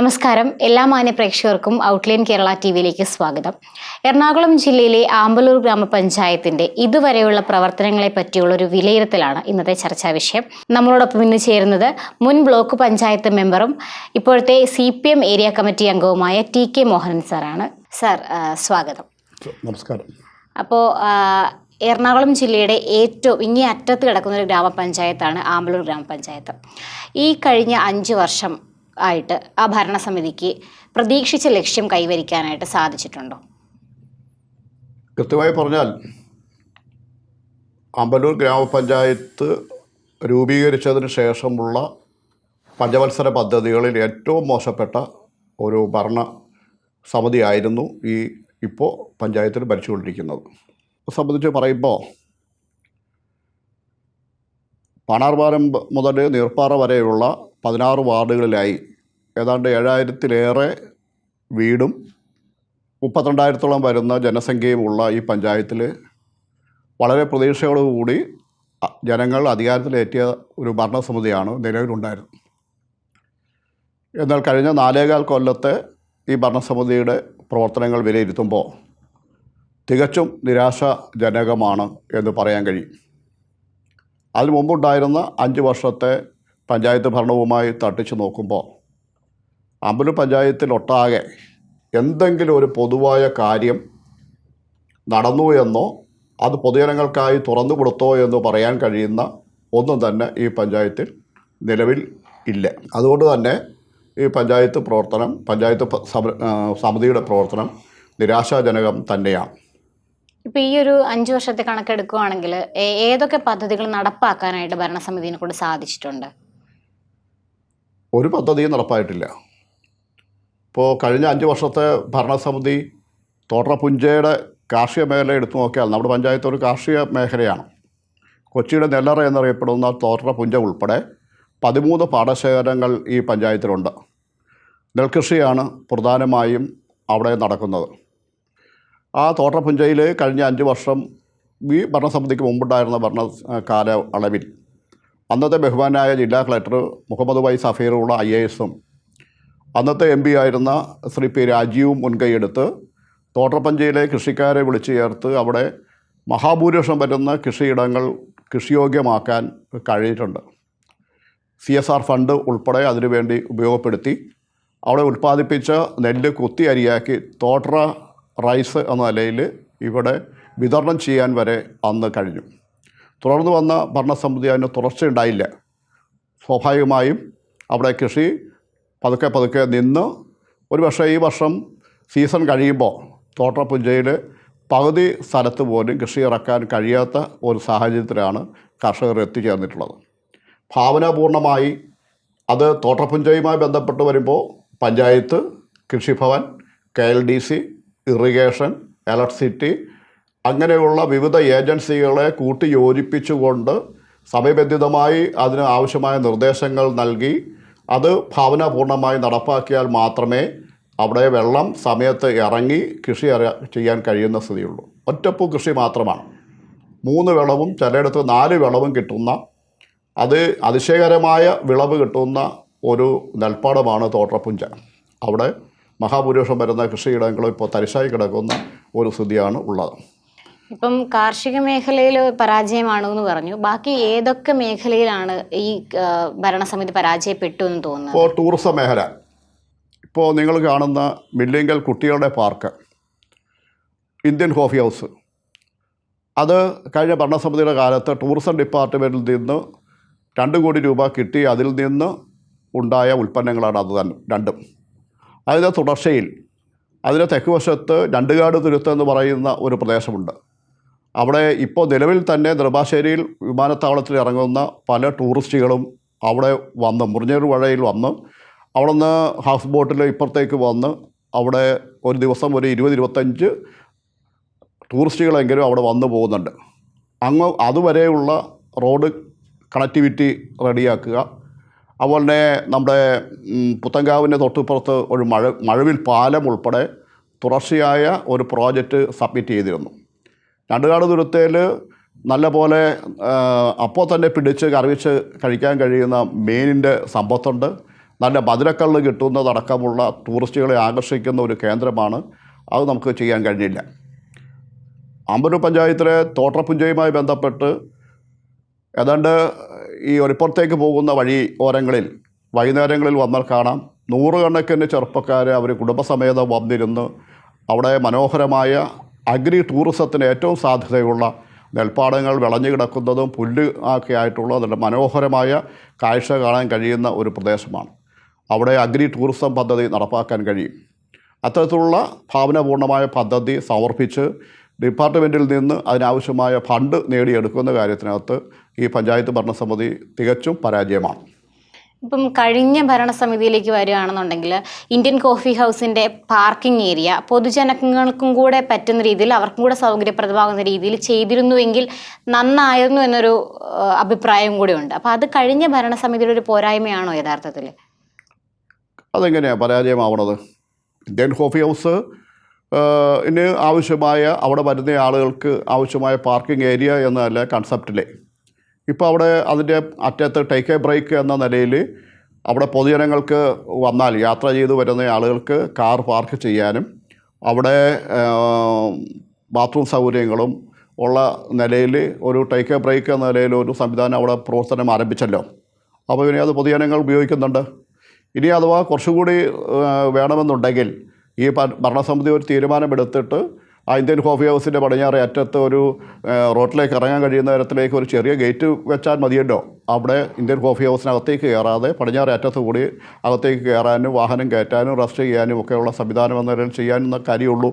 നമസ്കാരം. എല്ലാ മാന്യ പ്രേക്ഷകർക്കും ഔട്ട്ലൈൻ കേരള ടി വിയിലേക്ക് സ്വാഗതം. എറണാകുളം ജില്ലയിലെ ആമ്പലൂർ ഗ്രാമപഞ്ചായത്തിന്റെ ഇതുവരെയുള്ള പ്രവർത്തനങ്ങളെ പറ്റിയുള്ള ഒരു വിലയിരുത്തലാണ് ഇന്നത്തെ ചർച്ചാ വിഷയം. നമ്മളോടൊപ്പം ഇന്ന് ചേരുന്നത് മുൻ ബ്ലോക്ക് പഞ്ചായത്ത് മെമ്പറും ഇപ്പോഴത്തെ C P M area committee അംഗവുമായ ടി കെ മോഹനൻ സാറാണ്. സാർ സ്വാഗതം. നമസ്കാരം. അപ്പോൾ എറണാകുളം ജില്ലയുടെ ഏറ്റവും ഇങ്ങേ അറ്റത്ത് കിടക്കുന്ന ഒരു ഗ്രാമപഞ്ചായത്താണ് ആമ്പലൂർ ഗ്രാമപഞ്ചായത്ത്. ഈ കഴിഞ്ഞ അഞ്ച് വർഷം ആയിട്ട് ആ ഭരണസമിതിക്ക് പ്രതീക്ഷിച്ച ലക്ഷ്യം കൈവരിക്കാനായിട്ട് സാധിച്ചിട്ടുണ്ടോ? കൃത്യമായി പറഞ്ഞാൽ അമ്പലൂർ ഗ്രാമപഞ്ചായത്ത് രൂപീകരിച്ചതിന് ശേഷമുള്ള പഞ്ചവത്സര പദ്ധതികളിൽ ഏറ്റവും മോശപ്പെട്ട ഒരു ഭരണ സമിതിയായിരുന്നു ഈ ഇപ്പോൾ പഞ്ചായത്തിൽ ഭരിച്ചുകൊണ്ടിരിക്കുന്നത്. സംബന്ധിച്ച് പറയുമ്പോൾ പാണാർപാലം മുതൽ നീർപ്പാറ വരെയുള്ള പതിനാറ് വാർഡുകളിലായി. ഏതാണ്ട് ഏഴായിരത്തിലേറെ വീടും മുപ്പത്തിരണ്ടായിരത്തോളം വരുന്ന ജനസംഖ്യയുമുള്ള ഈ പഞ്ചായത്തിൽ വളരെ പ്രതീക്ഷയോടുകൂടി ജനങ്ങൾ അധികാരത്തിലേറ്റിയ ഒരു ഭരണസമിതിയാണ് നിലവിലുണ്ടായിരുന്നത്. എന്നാൽ കഴിഞ്ഞ നാലേകാൽ കൊല്ലത്തെ ഈ ഭരണസമിതിയുടെ പ്രവർത്തനങ്ങൾ വിലയിരുത്തുമ്പോൾ തികച്ചും നിരാശാജനകമാണ് എന്ന് പറയാൻ കഴിയും. അതിനു മുമ്പുണ്ടായിരുന്ന അഞ്ച് വർഷത്തെ പഞ്ചായത്ത് ഭരണവുമായി തട്ടിച്ചു നോക്കുമ്പോൾ അമ്പലൂർ പഞ്ചായത്തിലൊട്ടാകെ എന്തെങ്കിലും ഒരു പൊതുവായ കാര്യം നടന്നു എന്നോ അത് പൊതുജനങ്ങൾക്കായി തുറന്നു കൊടുത്തോ എന്ന് പറയാൻ കഴിയുന്ന ഒന്നും തന്നെ ഈ പഞ്ചായത്തിൽ നിലവിൽ ഇല്ല. അതുകൊണ്ട് തന്നെ ഈ പഞ്ചായത്ത് പ്രവർത്തനം പഞ്ചായത്ത് സമിതിയുടെ പ്രവർത്തനം നിരാശാജനകം തന്നെയാണ്. ഇപ്പോൾ ഈ ഒരു അഞ്ച് വർഷത്തെ കണക്കെടുക്കുകയാണെങ്കിൽ ഏതൊക്കെ പദ്ധതികൾ നടപ്പാക്കാനായിട്ട് ഭരണസമിതിനെ കൊണ്ട് സാധിച്ചിട്ടുണ്ട്? ഒരു പദ്ധതിയും നടപ്പായിട്ടില്ല. ഇപ്പോൾ കഴിഞ്ഞ അഞ്ച് വർഷത്തെ ഭരണസമിതി തോട്ടപുഞ്ചയുടെ കാർഷിക മേഖല എടുത്തു നോക്കിയാൽ നമ്മുടെ പഞ്ചായത്ത് ഒരു കാർഷിക മേഖലയാണ്. കൊച്ചിയുടെ നെല്ലറ എന്നറിയപ്പെടുന്ന തോട്ടപുഞ്ച ഉൾപ്പെടെ പതിമൂന്ന് പാടശേഖരങ്ങൾ ഈ പഞ്ചായത്തിലുണ്ട്. നെൽകൃഷിയാണ് പ്രധാനമായും അവിടെ നടക്കുന്നത്. ആ തോട്ടപുഞ്ചയിൽ കഴിഞ്ഞ അഞ്ച് വർഷം ഈ ഭരണസമിതിക്ക് മുമ്പുണ്ടായിരുന്ന ഭരണ കാല അളവിൽ അന്നത്തെ ബഹുമാനായ ജില്ലാ collector Muhammad Y Safirulla I A എസും അന്നത്തെ എം പി ആയിരുന്ന ശ്രീ പി രാജീവും മുൻകൈയെടുത്ത് തോട്ടപ്പഞ്ചയിലെ കൃഷിക്കാരെ വിളിച്ചു ചേർത്ത് അവിടെ മഹാഭൂരിപക്ഷം വരുന്ന കൃഷിയിടങ്ങൾ കൃഷിയോഗ്യമാക്കാൻ കഴിഞ്ഞിട്ടുണ്ട്. സി എസ് ആർ ഫണ്ട് ഉൾപ്പെടെ അതിനുവേണ്ടി ഉപയോഗപ്പെടുത്തി അവിടെ ഉൽപ്പാദിപ്പിച്ച നെല്ല് കുത്തി അരിയാക്കി തോട്ടറ റൈസ് എന്ന നിലയിൽ ഇവിടെ വിതരണം ചെയ്യാൻ വരെ അന്ന് കഴിഞ്ഞു. തുടർന്ന് വന്ന ഭരണസമിതി അതിന് തുടർച്ചയുണ്ടായില്ല സ്വാഭാവികമായും അവിടെ കൃഷി പതുക്കെ പതുക്കെ നിന്ന് ഒരു പക്ഷേ ഈ വർഷം സീസൺ കഴിയുമ്പോൾ തോട്ടപ്പുഞ്ചയിൽ പകുതി സ്ഥലത്ത് പോലും കൃഷി ഇറക്കാൻ കഴിയാത്ത ഒരു സാഹചര്യത്തിലാണ് കർഷകർ എത്തിച്ചേർന്നിട്ടുള്ളത്. ഭാവനാപൂർണമായി അത് തോട്ടപ്പുഞ്ചയുമായി ബന്ധപ്പെട്ട് വരുമ്പോൾ panchayat Krishibhavan K L D C irrigation electricity അങ്ങനെയുള്ള വിവിധ ഏജൻസികളെ കൂട്ടി യോജിപ്പിച്ചുകൊണ്ട് സമയബന്ധിതമായി അതിന് ആവശ്യമായ നിർദ്ദേശങ്ങൾ നൽകി അത് ഭാവനാപൂർണമായി നടപ്പാക്കിയാൽ മാത്രമേ അവിടെ വെള്ളം സമയത്ത് ഇറങ്ങി കൃഷി ചെയ്യാൻ കഴിയുന്ന സ്ഥിതിയുള്ളൂ. ഒറ്റപ്പൂ കൃഷി മാത്രമാണ്. മൂന്ന് വിളവും ചിലയിടത്ത് നാല് വിളവും കിട്ടുന്ന അത് അതിശയകരമായ വിളവ് കിട്ടുന്ന ഒരു നെൽപ്പാടമാണ് തോട്ടപ്പുഞ്ച. അവിടെ മഹാപുരുഷം വരുന്ന കൃഷിയിടങ്ങളും ഇപ്പോൾ തരിശായി കിടക്കുന്ന ഒരു സ്ഥിതിയാണ് ഉള്ളത്. ഇപ്പം കാർഷിക മേഖലയിൽ പരാജയമാണ് എന്ന് പറഞ്ഞു. ബാക്കി ഏതൊക്കെ മേഖലയിലാണ് ഈ ഭരണസമിതി പരാജയപ്പെട്ടു എന്ന് തോന്നുന്നത്? ഇപ്പോൾ ടൂറിസം മേഖല. ഇപ്പോൾ നിങ്ങൾ കാണുന്ന മില്ലിങ്കൽ കുട്ടികളുടെ പാർക്ക് ഇന്ത്യൻ കോഫി ഹൗസ്. അത് കഴിഞ്ഞ ഭരണസമിതിയുടെ കാലത്ത് ടൂറിസം ഡിപ്പാർട്ട്മെന്റിൽ നിന്ന് രണ്ട് കോടി രൂപ കിട്ടി. അതിൽ നിന്ന് ഉണ്ടായ ഉൽപ്പന്നങ്ങളാണ് അത് തന്നെ രണ്ടും. അതിന്റെ തുടർച്ചയിൽ അതിന്റെ തെക്ക് വശത്ത് രണ്ടുകാട് തുരുത്ത് എന്ന് പറയുന്ന ഒരു പ്രദേശമുണ്ട്. അവിടെ ഇപ്പോൾ നിലവിൽ തന്നെ നെടുമ്പാശ്ശേരിയിൽ വിമാനത്താവളത്തിൽ ഇറങ്ങുന്ന പല ടൂറിസ്റ്റുകളും അവിടെ വന്ന് മുറിഞ്ഞേറ് വഴയിൽ വന്ന് അവിടെ നിന്ന് ഹൗസ് ബോട്ടിൽ ഇപ്പുറത്തേക്ക് വന്ന് അവിടെ ഒരു ദിവസം ഒരു ഇരുപത് ഇരുപത്തഞ്ച് ടൂറിസ്റ്റുകളെങ്കിലും അവിടെ വന്നു പോകുന്നുണ്ട്. അങ്ങ് അതുവരെയുള്ള റോഡ് കണക്ടിവിറ്റി റെഡിയാക്കുക. അതുപോലെ തന്നെ നമ്മുടെ പുത്തങ്കാവിന്റെ തൊട്ടിപ്പുറത്ത് ഒരു മഴ മഴവിൽ പാലം ഉൾപ്പെടെ തുടർച്ചയായ ഒരു പ്രോജക്റ്റ് സബ്മിറ്റ് ചെയ്തിരുന്നു. രണ്ടുകാട് തുരുത്തേൽ നല്ല പോലെ അപ്പോൾ തന്നെ പിടിച്ച് കറിവിച്ച് കഴിക്കാൻ കഴിയുന്ന മീനിന്റെ സമ്പത്തുണ്ട്. നല്ല മധുരക്കള്ള് കിട്ടുന്നതടക്കമുള്ള ടൂറിസ്റ്റുകളെ ആകർഷിക്കുന്ന ഒരു കേന്ദ്രമാണ്. അത് നമുക്ക് ചെയ്യാൻ കഴിഞ്ഞില്ല. അമ്പലൂർ പഞ്ചായത്തിലെ തോട്ടപ്പുഞ്ചയുമായി ബന്ധപ്പെട്ട് ഏതാണ്ട് ഈ ഒരിപ്പുറത്തേക്ക് പോകുന്ന വഴി ഓരങ്ങളിൽ വൈകുന്നേരങ്ങളിൽ വന്നാൽ കാണാം. നൂറുകണക്കിന് ചെറുപ്പക്കാരെ അവർ കുടുംബസമേതം വന്നിരുന്ന് അവിടെ മനോഹരമായ അഗ്രി ടൂറിസത്തിന് ഏറ്റവും സാധ്യതയുള്ള നെൽപ്പാടങ്ങൾ വിളഞ്ഞു കിടക്കുന്നതും പുല്ല് ഒക്കെ ആയിട്ടുള്ള നല്ല മനോഹരമായ കാഴ്ച കാണാൻ കഴിയുന്ന ഒരു പ്രദേശമാണ്. അവിടെ അഗ്രി ടൂറിസം പദ്ധതി നടപ്പാക്കാൻ കഴിയും. അത്തരത്തിലുള്ള ഭാവനപൂർണമായ പദ്ധതി സമർപ്പിച്ച് ഡിപ്പാർട്ട്മെന്റിൽ നിന്ന് അതിനാവശ്യമായ ഫണ്ട് നേടിയെടുക്കുന്ന കാര്യത്തിനകത്ത് ഈ പഞ്ചായത്ത് ഭരണസമിതി തികച്ചും പരാജയമാണ്. ഇപ്പം കഴിഞ്ഞ ഭരണസമിതിയിലേക്ക് വരികയാണെന്നുണ്ടെങ്കിൽ ഇന്ത്യൻ കോഫി ഹൗസിന്റെ പാർക്കിംഗ് ഏരിയ പൊതുജനങ്ങൾക്കും കൂടെ പറ്റുന്ന രീതിയിൽ അവർക്കും കൂടെ സൗകര്യപ്രദമാകുന്ന രീതിയിൽ ചെയ്തിരുന്നുവെങ്കിൽ നന്നായിരുന്നു എന്നൊരു അഭിപ്രായം കൂടെ ഉണ്ട്. അപ്പം അത് കഴിഞ്ഞ ഭരണസമിതിയുടെ ഒരു പോരായ്മയാണോ യഥാർത്ഥത്തിൽ? അതെങ്ങനെയാണ് പരാജയമാവണത്? ഇന്ത്യൻ കോഫി ഹൗസ് ഇന് ആവശ്യമായ അവിടെ വരുന്ന ആളുകൾക്ക് ആവശ്യമായ പാർക്കിംഗ് ഏരിയ എന്നല്ല കൺസെപ്റ്റിലെ ഇപ്പോൾ അവിടെ അതിന്റെ അറ്റത്ത് ടേക്ക് എ ബ്രേക്ക് എന്ന നിലയിൽ അവിടെ പൊതുജനങ്ങൾക്ക് വന്നാൽ യാത്ര ചെയ്തു വരുന്ന ആളുകൾക്ക് കാർ പാർക്ക് ചെയ്യാനും അവിടെ ബാത്റൂം സൗകര്യങ്ങളും ഉള്ള നിലയിൽ ഒരു ടേക്ക് എ ബ്രേക്ക് എന്ന നിലയിൽ ഒരു സംവിധാനം അവിടെ പ്രവർത്തനം ആരംഭിച്ചല്ലോ. അപ്പോൾ ഇനി അത് പൊതുജനങ്ങൾ ഉപയോഗിക്കുന്നുണ്ട്. ഇനി അഥവാ കുറച്ചുകൂടി വേണമെന്നുണ്ടെങ്കിൽ ഈ ഭരണസമിതി ഒരു തീരുമാനമെടുത്തിട്ട് ആ ഇന്ത്യൻ കോഫി ഹൗസിന്റെ പടിഞ്ഞാറ് അറ്റത്ത് ഒരു റോട്ടിലേക്ക് ഇറങ്ങാൻ കഴിയുന്ന തരത്തിലേക്ക് ഒരു ചെറിയ ഗേറ്റ് വെച്ചാൽ മതിയല്ലോ. അവിടെ ഇന്ത്യൻ കോഫി ഹൗസിനകത്തേക്ക് കയറാതെ പടിഞ്ഞാറ് അറ്റത്ത് കൂടി അകത്തേക്ക് കയറാനും വാഹനം കയറ്റാനും റെസ്റ്റ് ചെയ്യാനും ഒക്കെയുള്ള സംവിധാനം എന്ന നിലയിൽ എന്ന കാര്യമുള്ളൂ.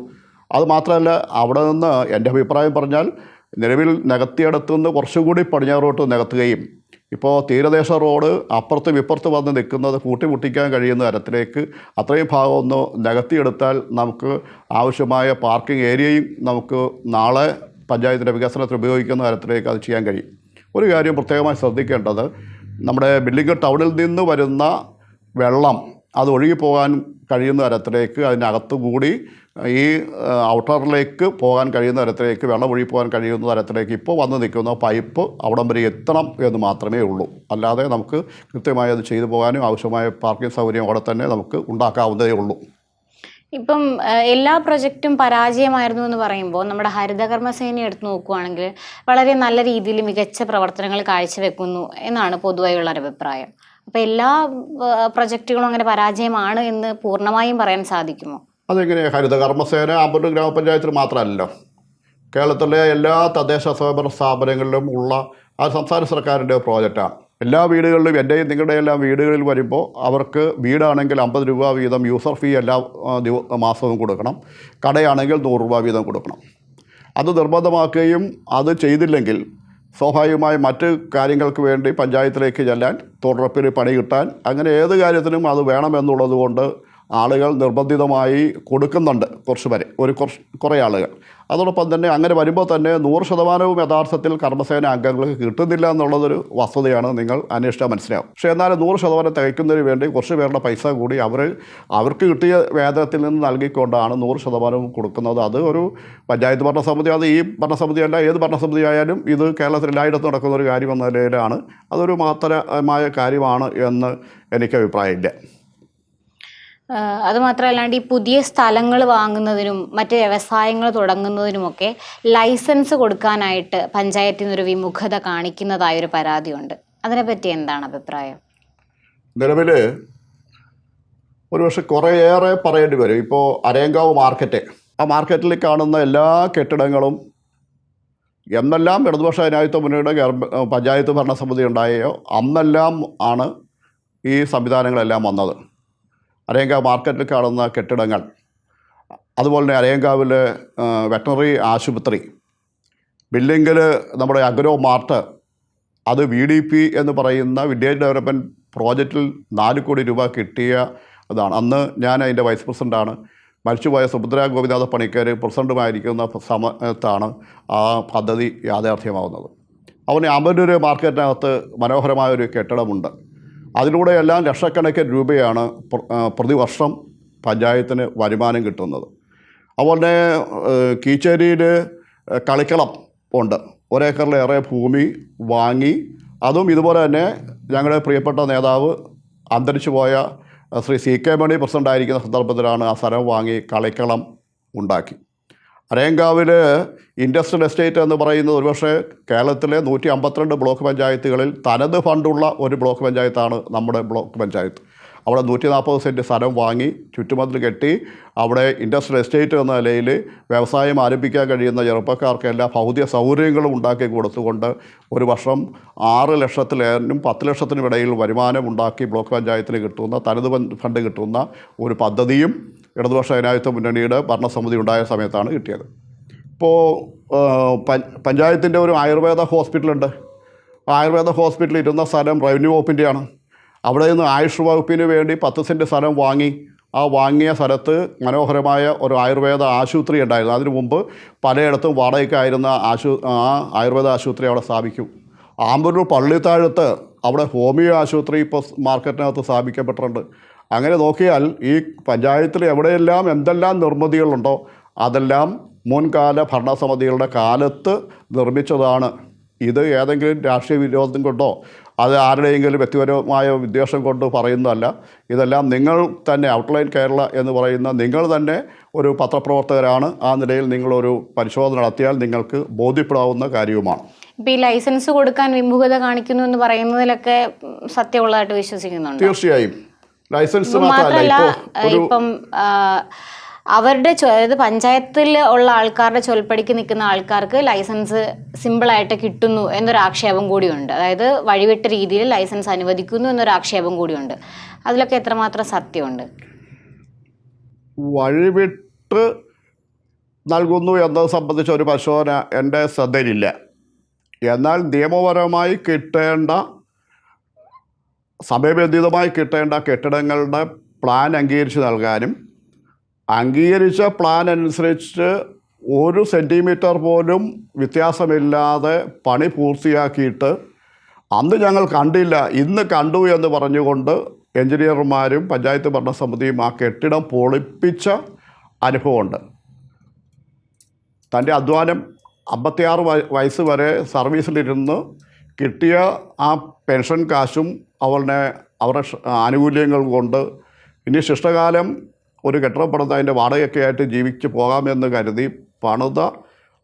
അത് മാത്രമല്ല അവിടെ നിന്ന് എന്റെ അഭിപ്രായം പറഞ്ഞാൽ നിലവിൽ നികത്തിയിടത്തുനിന്ന് കുറച്ചുകൂടി പടിഞ്ഞാറോട്ട് നികത്തുകയും ഇപ്പോൾ തീരദേശ റോഡ് അപ്പുറത്തും വിപ്പുറത്ത് വന്ന് നിൽക്കുന്നത് കൂട്ടിമുട്ടിക്കാൻ കഴിയുന്ന തരത്തിലേക്ക് അത്രയും ഭാഗം ഒന്ന് നികത്തിയെടുത്താൽ നമുക്ക് ആവശ്യമായ പാർക്കിംഗ് ഏരിയയും നമുക്ക് നാളെ പഞ്ചായത്തിന്റെ വികസനത്തിന് ഉപയോഗിക്കുന്ന തരത്തിലേക്ക് അത് ചെയ്യാൻ കഴിയും. ഒരു കാര്യം പ്രത്യേകമായി ശ്രദ്ധിക്കേണ്ടത് നമ്മുടെ ബിൽഡിംഗ് ടൗണിൽ നിന്ന് വരുന്ന വെള്ളം അത് ഒഴുകിപ്പോകാൻ കഴിയുന്ന തരത്തിലേക്ക് അതിനകത്ത് കൂടി ഈ ഔട്ടറിലേക്ക് പോകാൻ കഴിയുന്ന തരത്തിലേക്ക് വെള്ളം ഒഴുകി പോകാൻ കഴിയുന്ന തരത്തിലേക്ക് ഇപ്പോൾ വന്ന് നിൽക്കുന്ന പൈപ്പ് അവിടം വരെ എത്തണം എന്ന് മാത്രമേ ഉള്ളൂ. അല്ലാതെ നമുക്ക് കൃത്യമായി അത് ചെയ്തു പോകാനും ആവശ്യമായ പാർക്കിംഗ് സൗകര്യം അവിടെ തന്നെ നമുക്ക് ഉണ്ടാക്കാവുന്നതേ ഉള്ളൂ. ഇപ്പം എല്ലാ പ്രൊജക്റ്റും പരാജയമായിരുന്നു എന്ന് പറയുമ്പോൾ നമ്മുടെ ഹരിതകർമ്മസേന എടുത്ത് നോക്കുകയാണെങ്കിൽ വളരെ നല്ല രീതിയിൽ മികച്ച പ്രവർത്തനങ്ങൾ കാഴ്ചവെക്കുന്നു എന്നാണ് പൊതുവായുള്ള അഭിപ്രായം. അപ്പം എല്ലാ പ്രൊജക്റ്റുകളും അങ്ങനെ പരാജയമാണ് എന്ന് പൂർണമായും പറയാൻ സാധിക്കുമോ? അതെങ്ങനെ ഹരിത കർമ്മസേന ആമ്പൂർ ഗ്രാമപഞ്ചായത്തിൽ മാത്രമല്ലല്ലോ? കേരളത്തിലെ എല്ലാ തദ്ദേശ സ്വയംഭരണ സ്ഥാപനങ്ങളിലും ഉള്ള ആ സംസ്ഥാന സർക്കാരിന്റെ പ്രോജക്റ്റാണ് എല്ലാ വീടുകളിലും എന്റെയും നിങ്ങളുടെ എല്ലാം വീടുകളിൽ വരുമ്പോൾ അവർക്ക് വീടാണെങ്കിൽ അമ്പത് രൂപ വീതം യൂസർ ഫീ എല്ലാ മാസവും കൊടുക്കണം. കടയാണെങ്കിൽ നൂറ് രൂപ വീതം കൊടുക്കണം. അത് നിർബന്ധമാക്കുകയും അത് ചെയ്തില്ലെങ്കിൽ സ്വാഭാവികമായി മറ്റ് കാര്യങ്ങൾക്ക് വേണ്ടി പഞ്ചായത്തിലേക്ക് ചെല്ലാൻ തുടർപ്പിന് പണി കിട്ടാൻ അങ്ങനെ ഏത് കാര്യത്തിനും അത് വേണമെന്നുള്ളത് കൊണ്ട് ആളുകൾ നിർബന്ധിതമായി കൊടുക്കുന്നുണ്ട് കുറച്ച് വരെ ഒരു കുറച്ച് കുറേ ആളുകൾ. അതോടൊപ്പം തന്നെ അങ്ങനെ വരുമ്പോൾ തന്നെ നൂറ് ശതമാനവും യഥാർത്ഥത്തിൽ കർമ്മസേന അംഗങ്ങൾക്ക് കിട്ടുന്നില്ല എന്നുള്ളതൊരു വസ്തുതയാണ് നിങ്ങൾ അന്വേഷിച്ചാൽ മനസ്സിലാവും. പക്ഷേ എന്നാലും നൂറ് ശതമാനം തികയ്ക്കുന്നതിന് വേണ്ടി കുറച്ച് പേരുടെ പൈസ കൂടി അവർ അവർക്ക് കിട്ടിയ വേതനത്തിൽ നിന്ന് നൽകിക്കൊണ്ടാണ് നൂറ് ശതമാനവും കൊടുക്കുന്നത്. അത് ഒരു പഞ്ചായത്ത് ഭരണസമിതി അത് ഈ ഭരണസമിതിയല്ല ഏത് ഭരണസമിതി ആയാലും ഇത് കേരളത്തിൽ എല്ലായിടത്തും നടക്കുന്ന ഒരു കാര്യം എന്ന നിലയിലാണ്. അതൊരു മഹത്തരമായ കാര്യമാണ് എന്ന് എനിക്ക് അഭിപ്രായമില്ല. ആഹ് അത് മാത്രമല്ലാണ്ട് ഈ പുതിയ സ്ഥലങ്ങൾ വാങ്ങുന്നതിനും മറ്റ് വ്യവസായങ്ങൾ തുടങ്ങുന്നതിനുമൊക്കെ ലൈസൻസ് കൊടുക്കാനായിട്ട് പഞ്ചായത്തിൽ നിന്നൊരു വിമുഖത കാണിക്കുന്നതായൊരു പരാതിയുണ്ട്. അതിനെപ്പറ്റി എന്താണ് അഭിപ്രായം? നിലവിൽ ഒരുപക്ഷെ കുറേയേറെ പറയേണ്ടി വരും. ഇപ്പോൾ അരേങ്കാവ് മാർക്കറ്റ്. ആ മാർക്കറ്റിൽ കാണുന്ന എല്ലാ കെട്ടിടങ്ങളും എന്നെല്ലാം ഇടതുപക്ഷ ജനാധിപത്യ മുന്നണിയുടെ പഞ്ചായത്ത് ഭരണസമിതി ഉണ്ടായോ? അന്നെല്ലാം ആണ് ഈ സംവിധാനങ്ങളെല്ലാം വന്നത്. അരയങ്കാവ് മാർക്കറ്റിൽ കാണുന്ന കെട്ടിടങ്ങൾ. അതുപോലെ തന്നെ അരയങ്കാവിൽ വെറ്ററിനറി ആശുപത്രി. ബില്ലിങ്ങിൽ നമ്മുടെ അഗ്രോ മാർട്ട് അത് വി ഡി പി എന്ന് പറയുന്ന വില്ലേജ് ഡെവലപ്മെന്റ് പ്രോജക്റ്റിൽ നാല് കോടി രൂപ കിട്ടിയ അതാണ് അന്ന് ഞാൻ അതിന്റെ വൈസ് പ്രസിഡന്റാണ് മരിച്ചുപോയ സുഭദ്ര ഗോപിനാഥ പണിക്കർ പ്രസിഡന്റുമായിരിക്കുന്ന സമയത്താണ് ആ പദ്ധതി യാഥാർത്ഥ്യമാവുന്നത്. അവന് അമ്പലൂർ മാർക്കറ്റിനകത്ത് മനോഹരമായ ഒരു കെട്ടിടമുണ്ട്. അതിലൂടെയെല്ലാം ലക്ഷക്കണക്കിന് രൂപയാണ് പ്രതിവർഷം പഞ്ചായത്തിന് വരുമാനം കിട്ടുന്നത്. അതുപോലെ കീച്ചേരിയിൽ കളിക്കളം ഉണ്ട്. ഒരേക്കറിലേറെ ഭൂമി വാങ്ങി അതും ഇതുപോലെ തന്നെ ഞങ്ങളുടെ പ്രിയപ്പെട്ട നേതാവ് അന്തരിച്ചു പോയ ശ്രീ സി കെ മണി പ്രസിഡന്റായിരിക്കുന്ന സന്ദർഭത്തിലാണ് ആ സ്ഥലം വാങ്ങി കളിക്കളം ഉണ്ടാക്കി. അരയങ്കാവിൽ ഇൻഡസ്ട്രിയൽ എസ്റ്റേറ്റ് എന്ന് പറയുന്നത് ഒരുപക്ഷെ കേരളത്തിലെ നൂറ്റി അമ്പത്തിരണ്ട് ബ്ലോക്ക് പഞ്ചായത്തുകളിൽ തനത് ഫണ്ടുള്ള ഒരു ബ്ലോക്ക് പഞ്ചായത്താണ് നമ്മുടെ ബ്ലോക്ക് പഞ്ചായത്ത്. അവിടെ നൂറ്റി നാൽപ്പത് സെന്റ് സ്ഥലം വാങ്ങി ചുറ്റുമതിൽ കെട്ടി അവിടെ ഇൻഡസ്ട്രിയൽ എസ്റ്റേറ്റ് എന്ന നിലയിൽ വ്യവസായം ആരംഭിക്കാൻ കഴിയുന്ന ചെറുപ്പക്കാർക്ക് എല്ലാ ഭൗതിക സൗകര്യങ്ങളും ഉണ്ടാക്കി കൊടുത്തുകൊണ്ട് ഒരു വർഷം ആറ് ലക്ഷത്തിലേനും പത്ത് ലക്ഷത്തിനും ഇടയിൽ വരുമാനം ഉണ്ടാക്കി ബ്ലോക്ക് പഞ്ചായത്തിന് കിട്ടുന്ന തനത് ഫണ്ട് ഫണ്ട് കിട്ടുന്ന ഒരു പദ്ധതിയും ഇടതുപക്ഷ ജനാധിപത്യ മുന്നണിയുടെ ഭരണസമിതി ഉണ്ടായ സമയത്താണ് കിട്ടിയത്. ഇപ്പോൾ പഞ്ചായത്തിന്റെ ഒരു ആയുർവേദ ഹോസ്പിറ്റലുണ്ട്. ആയുർവേദ ഹോസ്പിറ്റലിൽ ഇരുന്ന സ്ഥലം റവന്യൂ വകുപ്പിന്റെയാണ്. അവിടെ നിന്ന് ആയുഷ് വകുപ്പിന് വേണ്ടി പത്ത് സെന്റ് സ്ഥലം വാങ്ങി. ആ വാങ്ങിയ സ്ഥലത്ത് മനോഹരമായ ഒരു ആയുർവേദ ആശുപത്രി ഉണ്ടായിരുന്നു. അതിനു മുമ്പ് പലയിടത്തും വാടകയ്ക്കായിരുന്ന ആശു ആ ആയുർവേദ ആശുപത്രി അവിടെ സ്ഥാപിക്കും. ആമ്പൂർ പള്ളിത്താഴത്ത് അവിടെ ഹോമിയോ ആശുപത്രി ഇപ്പോൾ മാർക്കറ്റിനകത്ത് സ്ഥാപിക്കപ്പെട്ടിട്ടുണ്ട്. അങ്ങനെ നോക്കിയാൽ ഈ പഞ്ചായത്തിൽ എവിടെയെല്ലാം എന്തെല്ലാം നിർമ്മിതികളുണ്ടോ അതെല്ലാം മുൻകാല ഭരണസമിതികളുടെ കാലത്ത് നിർമ്മിച്ചതാണ്. ഇത് ഏതെങ്കിലും രാഷ്ട്രീയ വിരോധം കൊണ്ടോ അത് ആരുടെയെങ്കിലും വ്യക്തിപരമായ ഉദ്ദേശം കൊണ്ട് പറയുന്നതല്ല. ഇതെല്ലാം നിങ്ങൾ തന്നെ ഔട്ട്ലൈൻ കേരള എന്ന് പറയുന്ന നിങ്ങൾ തന്നെ ഒരു പത്രപ്രവർത്തകരാണ്. ആ നിലയിൽ നിങ്ങളൊരു പരിശോധന നടത്തിയാൽ നിങ്ങൾക്ക് ബോധ്യപ്പെടാവുന്ന കാര്യവുമാണ്. ഇപ്പം ഈ ലൈസൻസ് കൊടുക്കാൻ വിമുഖത കാണിക്കുന്നു എന്ന് പറയുന്നതിലൊക്കെ സത്യമുള്ളതായിട്ട് വിശ്വസിക്കുന്നുണ്ട്? തീർച്ചയായും. ലൈസൻസ് മാത്രമല്ല ഇപ്പം അവരുടെ അതായത് പഞ്ചായത്തിൽ ഉള്ള ആൾക്കാരുടെ ചൊൽപ്പടിക്ക് നിൽക്കുന്ന ആൾക്കാർക്ക് ലൈസൻസ് സിമ്പിളായിട്ട് കിട്ടുന്നു എന്നൊരു ആക്ഷേപം കൂടിയുണ്ട്. അതായത് വഴിവിട്ട രീതിയിൽ ലൈസൻസ് അനുവദിക്കുന്നു എന്നൊരു ആക്ഷേപം കൂടിയുണ്ട്. അതിലൊക്കെ എത്രമാത്രം സത്യമുണ്ട്? വഴിവിട്ട് നൽകുന്നു എന്നത് സംബന്ധിച്ച ഒരു പരിശോധന എന്റെ ശ്രദ്ധയിലില്ല. എന്നാൽ നിയമപരമായി കിട്ടേണ്ട സമയബന്ധിതമായി കിട്ടേണ്ട കെട്ടിടങ്ങളുടെ പ്ലാൻ അംഗീകരിച്ച് നൽകാനും അംഗീകരിച്ച പ്ലാൻ അനുസരിച്ച് ഒരു സെന്റിമീറ്റർ പോലും വ്യത്യാസമില്ലാതെ പണി പൂർത്തിയാക്കിയിട്ട് അന്ന് ഞങ്ങൾ കണ്ടില്ല ഇന്ന് കണ്ടു എന്ന് പറഞ്ഞുകൊണ്ട് എഞ്ചിനീയർമാരും പഞ്ചായത്ത് ഭരണസമിതിയും ആ കെട്ടിടം പൊളിപ്പിച്ച അനുഭവമുണ്ട്. തന്റെ അധ്വാനം അമ്പത്തിയാറ് വയ- വയസ്സ് വരെ സർവീസിലിരുന്ന് കിട്ടിയ ആ പെൻഷൻ കാശും അവളുടെ അവരുടെ ആനുകൂല്യങ്ങൾ കൊണ്ട് ഇനി ശിഷ്ടകാലം ഒരു കെട്ടിടം അതിന്റെ വാടകയൊക്കെ ആയിട്ട് ജീവിച്ച് പോകാമെന്ന് കരുതി പണിത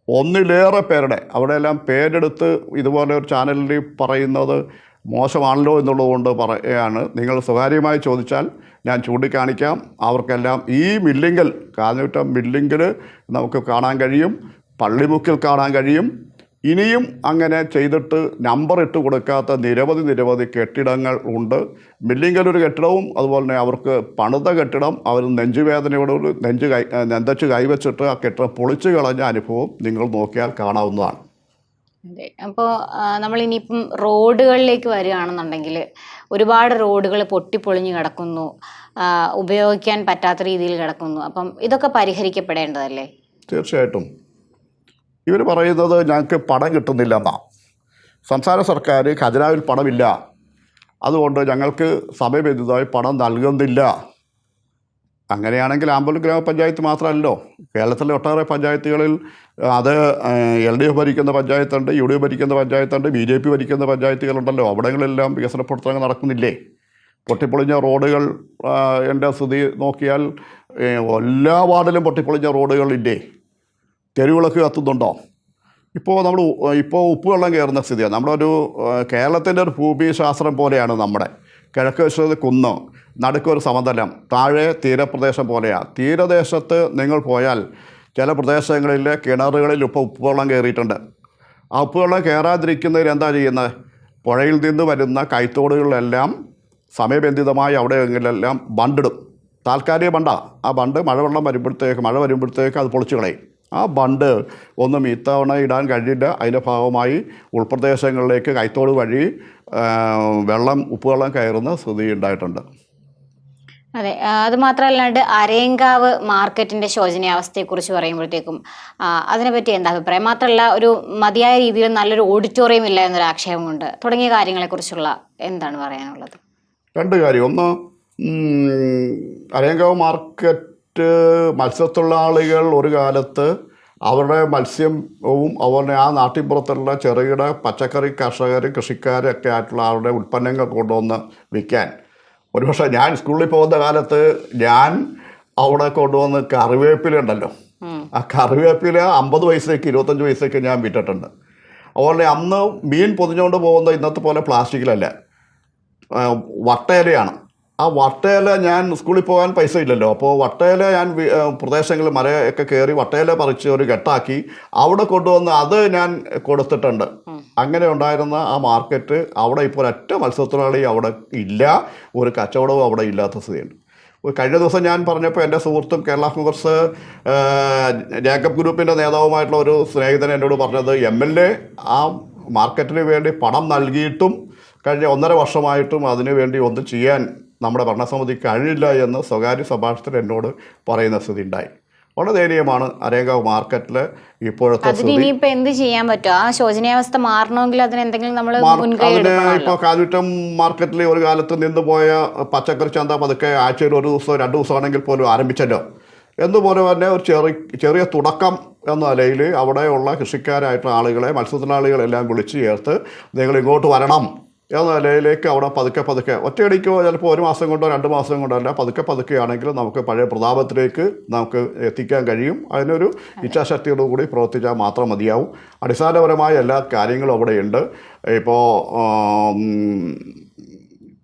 ഒന്നിലേറെ പേരുടെ അവിടെയെല്ലാം പേരെടുത്ത് ഇതുപോലെ ഒരു ചാനലിൽ പറയുന്നത് മോശമാണല്ലോ എന്നുള്ളതുകൊണ്ട് പറയുകയാണ് നിങ്ങൾ സ്വകാര്യമായി ചോദിച്ചാൽ ഞാൻ ചൂണ്ടിക്കാണിക്കാം. അവർക്കെല്ലാം ഈ മില്ലിങ്കൽ കാഞ്ഞൂറ്റം മില്ലിങ്കിൽ നമുക്ക് കാണാൻ കഴിയും പള്ളിമുക്കിൽ കാണാൻ കഴിയും. ഇനിയും അങ്ങനെ ചെയ്തിട്ട് നമ്പർ ഇട്ട് കൊടുക്കാത്ത നിരവധി നിരവധി കെട്ടിടങ്ങൾ ഉണ്ട്. മില്ലിങ്കൽ ഒരു കെട്ടിടവും അതുപോലെ തന്നെ അവർക്ക് പണിത കെട്ടിടം അവർ നെഞ്ചുവേദനയോടൊരു നെഞ്ച് കൈ നെന്തച്ച് കൈവച്ചിട്ട് ആ കെട്ടിടം പൊളിച്ചു കളഞ്ഞ അനുഭവം നിങ്ങൾ നോക്കിയാൽ കാണാവുന്നതാണ്. അതെ. അപ്പോൾ നമ്മൾ ഇനിയിപ്പം റോഡുകളിലേക്ക് വരികയാണെന്നുണ്ടെങ്കിൽ ഒരുപാട് റോഡുകൾ പൊട്ടിപ്പൊളിഞ്ഞ് കിടക്കുന്നു. ഉപയോഗിക്കാൻ പറ്റാത്ത രീതിയിൽ കിടക്കുന്നു. അപ്പം ഇതൊക്കെ പരിഹരിക്കപ്പെടേണ്ടതല്ലേ? തീർച്ചയായിട്ടും. ഇവർ പറയുന്നത് ഞങ്ങൾക്ക് പണം കിട്ടുന്നില്ല എന്നാ സംസ്ഥാന സർക്കാർ ഖജനാവിൽ പണമില്ല. അതുകൊണ്ട് ഞങ്ങൾക്ക് സമയബന്ധിതമായി പണം നൽകുന്നില്ല. അങ്ങനെയാണെങ്കിൽ ആമ്പൂർ ഗ്രാമപഞ്ചായത്ത് മാത്രമല്ലോ കേരളത്തിലെ ഒട്ടേറെ പഞ്ചായത്തുകളിൽ അത് എൽ ഡി എഫ് ഭരിക്കുന്ന പഞ്ചായത്തുണ്ട് യു ഡി എഫ് ഭരിക്കുന്ന പഞ്ചായത്തുണ്ട് ബി ജെ പി ഭരിക്കുന്ന പഞ്ചായത്തുകളുണ്ടല്ലോ. അവിടങ്ങളിലെല്ലാം വികസന പ്രവർത്തനങ്ങൾ നടക്കുന്നില്ലേ? പൊട്ടിപ്പൊളിഞ്ഞ റോഡുകൾ എന്റെ സ്ഥിതി നോക്കിയാൽ എല്ലാ വാർഡിലും പൊട്ടിപ്പൊളിഞ്ഞ റോഡുകളില്ലേ? തെരുവിളക്ക് കത്തുന്നുണ്ടോ? ഇപ്പോൾ നമ്മൾ ഇപ്പോൾ ഉപ്പുവെള്ളം കയറുന്ന സ്ഥിതിയാണ് നമ്മളൊരു കേരളത്തിന്റെ ഒരു ഭൂമിശാസ്ത്രം പോലെയാണ് നമ്മുടെ. കിഴക്ക് വശത്ത് കുന്ന് നടുക്കൊരു സമതലം താഴെ തീരപ്രദേശം പോലെയാണ് തീരദേശത്ത് നിങ്ങൾ പോയാൽ ചില പ്രദേശങ്ങളിലെ കിണറുകളിൽ ഇപ്പോൾ ഉപ്പുവെള്ളം കയറിയിട്ടുണ്ട്. ആ ഉപ്പുവെള്ളം കയറാതിരിക്കുന്നതിന് എന്താ ചെയ്യുന്നത് പുഴയിൽ നിന്ന് വരുന്ന കൈത്തോടുകളിലെല്ലാം സമയബന്ധിതമായി അവിടെയെങ്കിലെല്ലാം ബണ്ടിടും. താൽക്കാലിക ബണ്ടാണ് ആ ബണ്ട് മഴവെള്ളം വരുമ്പോഴത്തേക്ക് മഴ വരുമ്പോഴത്തേക്ക് അത് പൊളിച്ചു കളയും ആ ബണ്ട് ഒന്നും ഇത്തവണ ഇടാൻ കഴിയില്ല അതിന്റെ ഭാഗമായി ഉൾപ്രദേശങ്ങളിലേക്ക് കൈത്തോട് വഴി വെള്ളം ഉപ്പുവെള്ളം കയറുന്ന സ്ഥിതി ഉണ്ടായിട്ടുണ്ട്. അതെ. അത് മാത്രമല്ലാണ്ട് അരയങ്കാവ് മാർക്കറ്റിന്റെ ശോചനീയാവസ്ഥയെക്കുറിച്ച് പറയുമ്പോഴത്തേക്കും അതിനെപ്പറ്റി എന്താ അഭിപ്രായം? മാത്രമല്ല ഒരു മതിയായ രീതിയിൽ നല്ലൊരു ഓഡിറ്റോറിയം ഇല്ല എന്നൊരു ആക്ഷേപമുണ്ട്. തുടങ്ങിയ കാര്യങ്ങളെക്കുറിച്ചുള്ള എന്താണ് പറയാനുള്ളത്? രണ്ട് കാര്യം. ഒന്ന് അരേങ്കാവ് അരയങ്കാവ് മാർക്കറ്റ് മത്സ്യത്തൊഴിലാളികൾ ഒരു കാലത്ത് അവരുടെ മത്സ്യവും അതുപോലെ ആ നാട്ടിൻപുറത്തുള്ള ചെറുകിട പച്ചക്കറി കർഷകർ കൃഷിക്കാരൊക്കെ ആയിട്ടുള്ള അവരുടെ ഉൽപ്പന്നങ്ങൾ കൊണ്ടുവന്ന് വിൽക്കാൻ. ഒരുപക്ഷെ ഞാൻ സ്കൂളിൽ പോകുന്ന കാലത്ത് ഞാൻ അവിടെ കൊണ്ടുവന്ന് കറിവേപ്പില ഉണ്ടല്ലോ. ആ കറിവേപ്പില അമ്പത് പൈസയ്ക്ക് ഇരുപത്തഞ്ച് പൈസയ്ക്ക് ഞാൻ വിറ്റിട്ടുണ്ട് അതുപോലെ അന്ന് മീൻ പൊതിഞ്ഞുകൊണ്ട് പോകുന്ന ഇന്നത്തെ പോലെ പ്ലാസ്റ്റിക്കിലല്ല. വട്ടയിലയാണ്. ആ വട്ടയില ഞാൻ സ്കൂളിൽ പോകാൻ പൈസ ഇല്ലല്ലോ. അപ്പോൾ വട്ടയില ഞാൻ പ്രദേശങ്ങൾ പ്രദേശങ്ങളിൽ മരയൊക്കെ കയറി വട്ടയില പറിച്ച് ഒരു കെട്ടാക്കി അവിടെ കൊണ്ടുവന്ന് അത് ഞാൻ കൊടുത്തിട്ടുണ്ട്. അങ്ങനെ ഉണ്ടായിരുന്ന ആ മാർക്കറ്റ് അവിടെ ഇപ്പോൾ ഒറ്റ മത്സ്യത്തൊഴിലാളി അവിടെ ഇല്ല. ഒരു കച്ചവടവും അവിടെ ഇല്ലാത്ത സ്ഥിതിയുണ്ട്. കഴിഞ്ഞ ദിവസം ഞാൻ പറഞ്ഞപ്പോൾ എന്റെ സുഹൃത്തും കേരള കോൺഗ്രസ് ജേക്കബ് ഗ്രൂപ്പിന്റെ നേതാവുമായിട്ടുള്ള ഒരു സ്നേഹിതൻ എന്നോട് പറഞ്ഞത് എം എൽ എ ആ മാർക്കറ്റിന് വേണ്ടി പണം നൽകിയിട്ടും കഴിഞ്ഞ ഒന്നര വർഷമായിട്ടും അതിനു വേണ്ടി ഒന്നും ചെയ്യാൻ നമ്മുടെ ഭരണസമിതി കഴിയില്ല എന്ന് സ്വകാര്യ സംഭാഷണത്തിൽ എന്നോട് പറയുന്ന സ്ഥിതി ഉണ്ടായി. വളരെ ദയനീയമാണ് അരേങ്കാവ് മാർക്കറ്റിൽ ഇപ്പോഴത്തെ ഇനിയിപ്പോ എന്ത് ചെയ്യാൻ പറ്റും? ആ ശോചനീയാവസ്ഥ മാറണമെങ്കിൽ അതിന് എന്തെങ്കിലും നമ്മൾ അതിന് ഇപ്പോൾ കാലുറ്റം മാർക്കറ്റിൽ ഒരു കാലത്ത് നിന്ന് പോയ പച്ചക്കറി ചന്ത പതുക്കെ ആഴ്ചയിൽ ഒരു ദിവസം രണ്ട് ദിവസമാണെങ്കിൽ പോലും ആരംഭിച്ചല്ലോ. എന്നുപോലെ തന്നെ ഒരു ചെറിയ ചെറിയ തുടക്കം എന്ന നിലയിൽ അവിടെയുള്ള കൃഷിക്കാരായിട്ടുള്ള ആളുകളെ മത്സ്യത്തൊഴിലാളികളെല്ലാം വിളിച്ചു ചേർത്ത് നിങ്ങൾ ഇങ്ങോട്ട് വരണം. എന്ന നിലയിലേക്ക് അവിടെ പതുക്കെ പതുക്കെ ഒറ്റയടിക്കോ ചിലപ്പോൾ ഒരു മാസം കൊണ്ടോ രണ്ട് മാസം കൊണ്ടോ അല്ല പതുക്കെ പതുക്കെ ആണെങ്കിൽ നമുക്ക് പഴയ പ്രതാപത്തിലേക്ക് നമുക്ക് എത്തിക്കാൻ കഴിയും. അതിനൊരു ഇച്ഛാശക്തിയോടുകൂടി പ്രവർത്തിച്ചാൽ മാത്രം മതിയാവും. അടിസ്ഥാനപരമായ എല്ലാ കാര്യങ്ങളും അവിടെയുണ്ട് ഇപ്പോൾ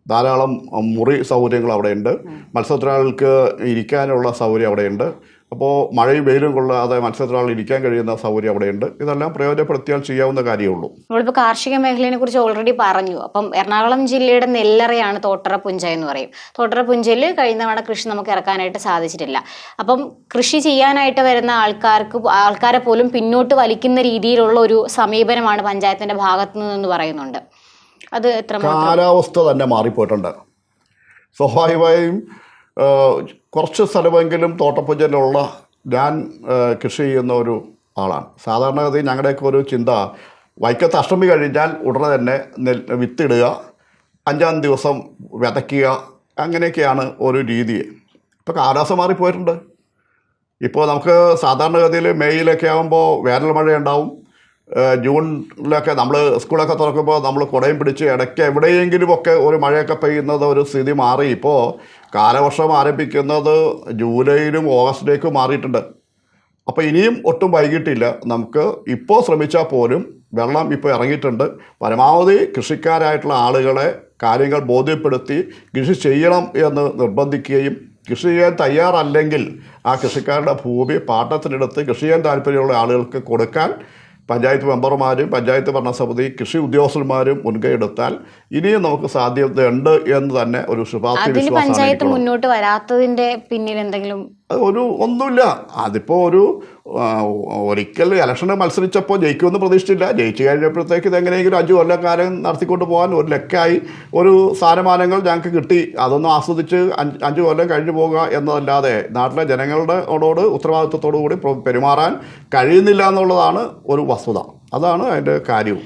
ധാരാളം മുറി സൗകര്യങ്ങൾ അവിടെയുണ്ട് മത്സ്യത്തൊഴിലാളികൾക്ക് ഇരിക്കാനുള്ള സൗകര്യം അവിടെയുണ്ട് അപ്പോൾ മഴയും വെയിലും കൊള്ളാതെ മത്സ്യത്തൊഴിലാളി ഇരിക്കാൻ കഴിയുന്ന സൗകര്യം അവിടെയുണ്ട്. ഇതെല്ലാം പ്രയോജനപ്പെടുത്തിയാൽ ചെയ്യാവുന്ന കാര്യമുള്ളൂ നമ്മളിപ്പോൾ കാർഷിക മേഖലയെ കുറിച്ച് ഓൾറെഡി പറഞ്ഞു. അപ്പം എറണാകുളം ജില്ലയുടെ നെല്ലറയാണ് തോട്ടറ പുഞ്ച എന്ന് പറയും. തോട്ടറ പുഞ്ചയിൽ കഴിഞ്ഞ തവണ കൃഷി നമുക്ക് ഇറക്കാനായിട്ട് സാധിച്ചിട്ടില്ല. അപ്പം കൃഷി ചെയ്യാനായിട്ട് വരുന്ന ആൾക്കാർക്ക് ആൾക്കാരെ പോലും പിന്നോട്ട് വലിക്കുന്ന രീതിയിലുള്ള ഒരു സമീപനമാണ് പഞ്ചായത്തിന്റെ ഭാഗത്തു നിന്നെന്ന് പറയുന്നുണ്ട്. അത് എത്ര കാലാവസ്ഥ തന്നെ മാറിപ്പോയിട്ടുണ്ട്. സ്വാഭാവികമായും കുറച്ച് സ്ഥലമെങ്കിലും തോട്ടപ്പൂജയിലുള്ള ഞാൻ കൃഷി ചെയ്യുന്ന ഒരു ആളാണ്. സാധാരണഗതി ഞങ്ങളുടെയൊക്കെ ഒരു ചിന്ത വൈക്കത്ത് അഷ്ടമി കഴിഞ്ഞാൽ ഉടനെ തന്നെ നെൽ വിത്തിടുക അഞ്ചാം ദിവസം വിതയ്ക്കുക അങ്ങനെയൊക്കെയാണ് ഒരു രീതി. ഇപ്പോൾ കാലാവസ്ഥ മാറിപ്പോയിട്ടുണ്ട്. ഇപ്പോൾ നമുക്ക് സാധാരണഗതിയിൽ മെയ്യിലൊക്കെ ആകുമ്പോൾ വേനൽ മഴ ഉണ്ടാവും ഏഹ് ജൂണിലൊക്കെ നമ്മൾ സ്കൂളൊക്കെ തുറക്കുമ്പോൾ നമ്മൾ കുടയും പിടിച്ച് ഇടയ്ക്ക് എവിടെയെങ്കിലുമൊക്കെ ഒരു മഴയൊക്കെ പെയ്യുന്നത് ഒരു സ്ഥിതി മാറി. ഇപ്പോൾ കാലവർഷം ആരംഭിക്കുന്നത് ജൂലൈയിലും ഓഗസ്റ്റിലേക്കും മാറിയിട്ടുണ്ട്. അപ്പോൾ ഇനിയും ഒട്ടും വൈകിട്ടില്ല. നമുക്ക് ഇപ്പോൾ ശ്രമിച്ചാൽ പോലും വെള്ളം ഇപ്പോൾ ഇറങ്ങിയിട്ടുണ്ട്. പരമാവധി കൃഷിക്കാരായിട്ടുള്ള ആളുകളെ കാര്യങ്ങൾ ബോധ്യപ്പെടുത്തി കൃഷി ചെയ്യണം എന്ന് നിർബന്ധിക്കുകയും കൃഷി ചെയ്യാൻ തയ്യാറല്ലെങ്കിൽ ആ കൃഷിക്കാരുടെ ഭൂമി പാട്ടത്തിനെടുത്ത് കൃഷി ചെയ്യാൻ താല്പര്യമുള്ള ആളുകൾക്ക് കൊടുക്കാൻ പഞ്ചായത്ത് മെമ്പർമാരും പഞ്ചായത്ത് ഭരണസമിതി കൃഷി ഉദ്യോഗസ്ഥന്മാരും മുൻകൈ എടുത്താൽ ഇനിയും നമുക്ക് സാധ്യതയുണ്ട് എന്ന് തന്നെ ഒരു ശുപാർശ പഞ്ചായത്ത് മുന്നോട്ട് വരാത്തതിന്റെ പിന്നിൽ എന്തെങ്കിലും ഒരു ഒന്നുമില്ല. അതിപ്പോ ഒരു ഒരിക്കൽ ഇലക്ഷന് മത്സരിച്ചപ്പോൾ ജയിക്കുമെന്ന് പ്രതീക്ഷിച്ചില്ല. ജയിച്ചു കഴിഞ്ഞപ്പോഴത്തേക്ക് ഇതെങ്ങനെയെങ്കിലും അഞ്ച് കൊല്ലക്കാലം നടത്തിക്കൊണ്ട് പോകാൻ ഒരു ലക്കായി ഒരു സ്ഥാനമാനങ്ങൾ ഞങ്ങൾക്ക് കിട്ടി. അതൊന്നും ആസ്വദിച്ച് അഞ്ച് അഞ്ച് കൊല്ലം കഴിഞ്ഞു പോകുക എന്നതല്ലാതെ നാട്ടിലെ ജനങ്ങളുടെ ഓടോട് ഉത്തരവാദിത്വത്തോടു കൂടി പെരുമാറാൻ കഴിയുന്നില്ല എന്നുള്ളതാണ് ഒരു വസ്തുത. അതാണ് അതിന്റെ കാര്യവും.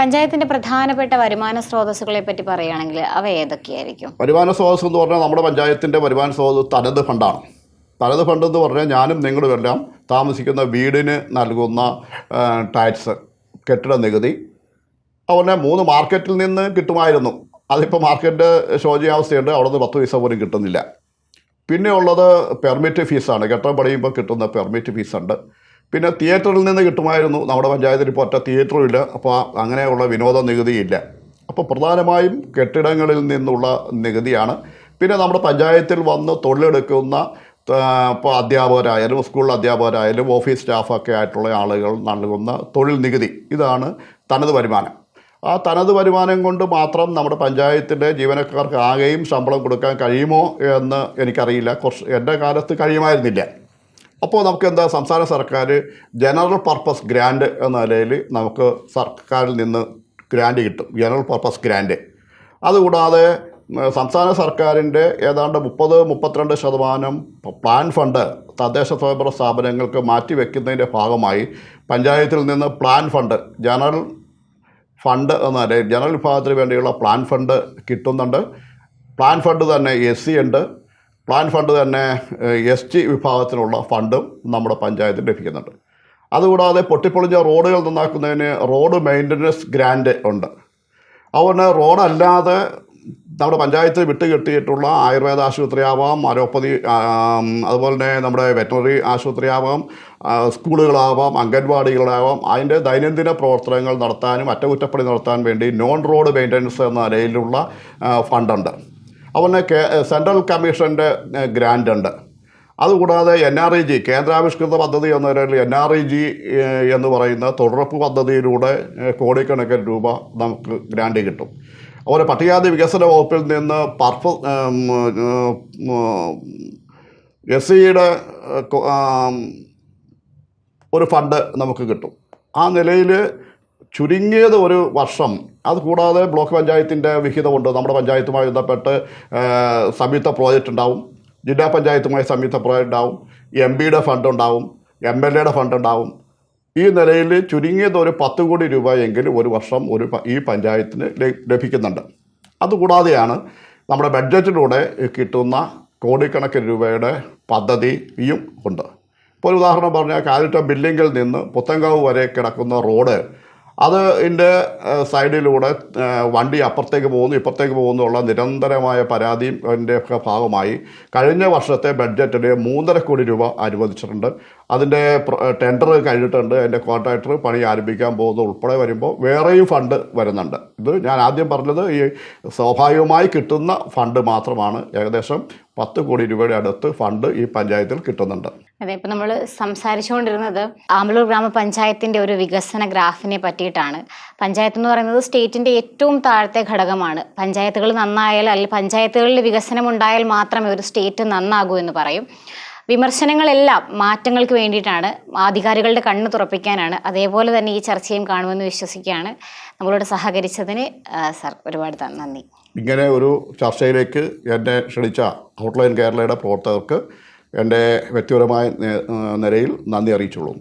പഞ്ചായത്തിന്റെ പ്രധാനപ്പെട്ട വരുമാന സ്രോതസ്സുകളെ പറ്റി പറയുകയാണെങ്കിൽ അവ ഏതൊക്കെയായിരിക്കും? വരുമാന സ്രോതസ് എന്ന് പറഞ്ഞാൽ നമ്മുടെ പഞ്ചായത്തിന്റെ വരുമാന സ്രോതസ് തനത് ഫണ്ടാണ് തനത് ഫണ്ട് എന്ന് പറഞ്ഞാൽ ഞാനും നിങ്ങളും എല്ലാം താമസിക്കുന്ന വീടിന് നൽകുന്ന ടാക്സ് കെട്ടിട നികുതി. അതുപോലെ മൂന്ന് മാർക്കറ്റിൽ നിന്ന് കിട്ടുമായിരുന്നു. അതിപ്പോൾ മാർക്കറ്റ് ശോചനാവസ്ഥയുണ്ട് അവിടെ നിന്ന് പത്ത് പൈസ പോലും കിട്ടുന്നില്ല. പിന്നെ ഉള്ളത് പെർമിറ്റ് ഫീസാണ് കെട്ടിടം പണിയുമ്പോൾ കിട്ടുന്ന പെർമിറ്റ് ഫീസുണ്ട് പിന്നെ തിയേറ്ററിൽ നിന്ന് കിട്ടുമായിരുന്നു. നമ്മുടെ പഞ്ചായത്തിൽ ഇപ്പോൾ ഒറ്റ തിയേറ്ററും ഇല്ല. അപ്പോൾ അങ്ങനെയുള്ള വിനോദ നികുതിയില്ല അപ്പോൾ പ്രധാനമായും കെട്ടിടങ്ങളിൽ നിന്നുള്ള നികുതിയാണ്. പിന്നെ നമ്മുടെ പഞ്ചായത്തിൽ വന്ന് തൊഴിലെടുക്കുന്ന ഇപ്പോൾ അധ്യാപകരായാലും സ്കൂൾ അധ്യാപകരായാലും ഓഫീസ് സ്റ്റാഫൊക്കെ ആയിട്ടുള്ള ആളുകൾ നൽകുന്ന തൊഴിൽ നികുതി. ഇതാണ് തനത് വരുമാനം. ആ തനത് വരുമാനം കൊണ്ട് മാത്രം നമ്മുടെ പഞ്ചായത്തിന്റെ ജീവനക്കാർക്ക് ആകെയും ശമ്പളം കൊടുക്കാൻ കഴിയുമോ എന്ന് എനിക്കറിയില്ല. കുറച്ച് എന്റെ കാലത്ത് കഴിയുമായിരുന്നില്ല. അപ്പോൾ നമുക്ക് എന്താ സംസ്ഥാന സർക്കാർ ജനറൽ പർപ്പസ് ഗ്രാൻഡ് എന്ന നിലയിൽ നമുക്ക് സർക്കാരിൽ നിന്ന് ഗ്രാൻഡ് കിട്ടും ജനറൽ പർപ്പസ് ഗ്രാൻഡ് അതുകൂടാതെ സംസ്ഥാന സർക്കാരിന്റെ ഏതാണ്ട് മുപ്പത് മുപ്പത്തിരണ്ട് ശതമാനം പ്ലാൻ ഫണ്ട് തദ്ദേശ സ്വയംഭരണ സ്ഥാപനങ്ങൾക്ക് മാറ്റിവെക്കുന്നതിന്റെ ഭാഗമായി പഞ്ചായത്തിൽ നിന്ന് പ്ലാൻ ഫണ്ട് ജനറൽ ഫണ്ട് എന്ന നിലയിൽ ജനറൽ വിഭാഗത്തിന് വേണ്ടിയുള്ള പ്ലാൻ ഫണ്ട് കിട്ടുന്നുണ്ട്. പ്ലാൻ ഫണ്ട് തന്നെ എസ് സി ഉണ്ട്. പ്ലാൻ ഫണ്ട് തന്നെ എസ് ടി വിഭാഗത്തിനുള്ള ഫണ്ടും നമ്മുടെ പഞ്ചായത്തിന് ലഭിക്കുന്നുണ്ട്. അതുകൂടാതെ പൊട്ടിപ്പൊളിഞ്ഞ റോഡുകൾ നന്നാക്കുന്നതിന് റോഡ് മെയിന്റനൻസ് ഗ്രാൻഡ് ഉണ്ട്. അതുകൊണ്ട് റോഡല്ലാതെ നമ്മുടെ പഞ്ചായത്ത് വിട്ടുകിട്ടിയിട്ടുള്ള ആയുർവേദ ആശുപത്രി ആവാം അലോപ്പതി അതുപോലെ തന്നെ നമ്മുടെ വെറ്ററിനറി ആശുപത്രി ആവാം സ്കൂളുകളാവാം അംഗൻവാടികളാവാം അതിന്റെ ദൈനംദിന പ്രവർത്തനങ്ങൾ നടത്താനും അറ്റകുറ്റപ്പണി നടത്താൻ വേണ്ടി നോൺ റോഡ് മെയിന്റനൻസ് എന്ന നിലയിലുള്ള ഫണ്ടുണ്ട്. കേ സെൻട്രൽ കമ്മീഷന്റെ ഗ്രാന്റ് ഉണ്ട്. അതുകൂടാതെ എൻ ആർ ഇ ജി കേന്ദ്രാവിഷ്കൃത പദ്ധതി എന്ന നിലയിൽ എൻ ആർ ഇ ജി എന്ന് പറയുന്ന തൊഴിലുറപ്പ് പദ്ധതിയിലൂടെ കോടിക്കണക്കിന് രൂപ നമുക്ക് ഗ്രാൻഡ് കിട്ടും. അതുപോലെ പട്ടികജാതി വികസന വകുപ്പിൽ നിന്ന് പർപ്പ എസ് സിയുടെ ഒരു ഫണ്ട് നമുക്ക് കിട്ടും. ആ നിലയിൽ ചുരുങ്ങിയത് ഒരു വർഷം. അത് കൂടാതെ ബ്ലോക്ക് പഞ്ചായത്തിന്റെ വിഹിതമുണ്ട്. നമ്മുടെ പഞ്ചായത്തുമായി ബന്ധപ്പെട്ട് സംയുക്ത പ്രോജക്റ്റ് ഉണ്ടാവും. ജില്ലാ പഞ്ചായത്തുമായി സംയുക്ത പ്രോജക്റ്റ് ഉണ്ടാവും. എം പിയുടെ ഫണ്ട് ഉണ്ടാവും. എം എൽ എയുടെ ഫണ്ട് ഉണ്ടാവും. ഈ നിലയിൽ ചുരുങ്ങിയത് ഒരു പത്ത് കോടി രൂപയെങ്കിലും ഒരു വർഷം ഒരു ഈ പഞ്ചായത്തിന് ലഭിക്കുന്നുണ്ട്. അതുകൂടാതെയാണ് നമ്മുടെ ബഡ്ജറ്റിലൂടെ കിട്ടുന്ന കോടിക്കണക്കിന് രൂപയുടെ പദ്ധതിയും ഉണ്ട്. ഇപ്പോൾ ഒരു ഉദാഹരണം പറഞ്ഞാൽ കാലിട്ട ബില്ലിങ്ങിൽ നിന്ന് പുത്തങ്കാവ് വരെ കിടക്കുന്ന റോഡ് അത് ഇതിന്റെ സൈഡിലൂടെ വണ്ടി അപ്പുറത്തേക്ക് പോകുന്നു ഇപ്പുറത്തേക്ക് പോകുന്നു ഉള്ള നിരന്തരമായ പരാതിയും അതിന്റെ ഭാഗമായി കഴിഞ്ഞ വർഷത്തെ ബഡ്ജറ്റിൽ മൂന്നര കോടി രൂപ അനുവദിച്ചിട്ടുണ്ട്. അതിന്റെ ടെൻഡർ കഴിഞ്ഞിട്ടുണ്ട്. അതിന്റെ കോൺട്രാക്ടർ പണി ആരംഭിക്കാൻ പോകുന്നത് ഉൾപ്പെടെ വരുമ്പോൾ വേറെയും ഫണ്ട് വരുന്നുണ്ട്. ഇത് ഞാൻ ആദ്യം പറഞ്ഞത് ഈ സ്വാഭാവികമായി കിട്ടുന്ന ഫണ്ട് മാത്രമാണ്. ഏകദേശം പത്ത് കോടി രൂപയുടെ അടുത്ത് ഫണ്ട് ഈ പഞ്ചായത്തിൽ കിട്ടുന്നുണ്ട്. അതെ ഇപ്പം നമ്മൾ സംസാരിച്ചുകൊണ്ടിരുന്നത് ആമ്പലൂർ ഗ്രാമപഞ്ചായത്തിന്റെ ഒരു വികസന ഗ്രാഫിനെ പറ്റിയിട്ടാണ്. പഞ്ചായത്ത് എന്ന് പറയുന്നത് സ്റ്റേറ്റിന്റെ ഏറ്റവും താഴത്തെ ഘടകമാണ്. പഞ്ചായത്തുകൾ നന്നായാൽ അല്ലെങ്കിൽ പഞ്ചായത്തുകളിൽ വികസനം ഉണ്ടായാൽ മാത്രമേ ഒരു സ്റ്റേറ്റ് നന്നാകൂ എന്ന് പറയും. വിമർശനങ്ങളെല്ലാം മാറ്റങ്ങൾക്ക് വേണ്ടിയിട്ടാണ് അധികാരികളുടെ കണ്ണ് തുറപ്പിക്കാനാണ് അതേപോലെ തന്നെ ഈ ചർച്ചയും കാണുമെന്ന് വിശ്വസിക്കുകയാണ്. നമ്മളോട് സഹകരിച്ചതിന് സർ ഒരുപാട് നന്ദി. ഇങ്ങനെ ഒരു ചർച്ചയിലേക്ക് എന്നെ ക്ഷണിച്ച ഔട്ട്ലൈൻ കേരളയുടെ പ്രവർത്തകർക്ക് എന്റെ വ്യക്തിപരമായ നിലയിൽ നന്ദി അറിയിച്ചുള്ളൂ.